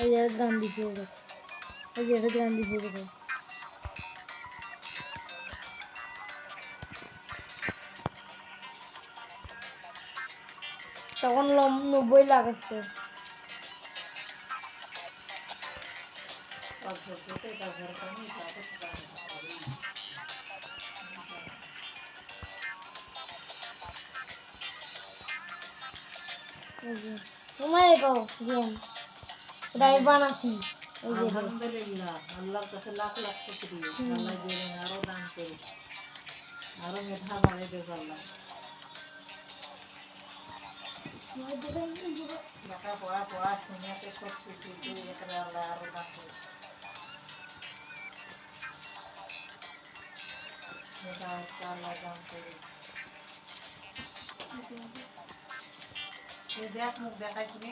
এই যে গান দিছে এই যে গান দিছে দেখো। তখন নব্বই লাখ আসছে এই যে, গেম এটা আমি বানাছি এই যে এটা। আলহামদুলিল্লাহ আল্লাহর কাছে লাখ লাখ শুকরিয়া আল্লাহ দিলেন আরো দান করুন আরো মেধা বাড়াই দেব আল্লাহ লেখা পড়া পড়া শুনেতে সব কিছু দিয়ে এখানে আল্লাহ আরো দান করুন মেধা একটা আল্লাহ দান করুন তুই দেখ মুখ দেখাইছি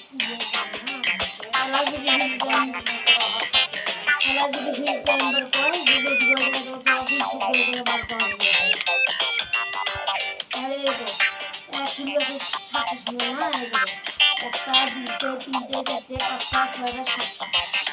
আল্লাহ যদি হিল ক্লাইম্ব আল্লাহ যদি হিল ক্লাইম্বার করে যে যে দুটো টাকা তো সরাসরি ছুটে করা একটা, দুটো, তিনটে, চারটে, পাঁচটা, ছয়টা, সাতটা।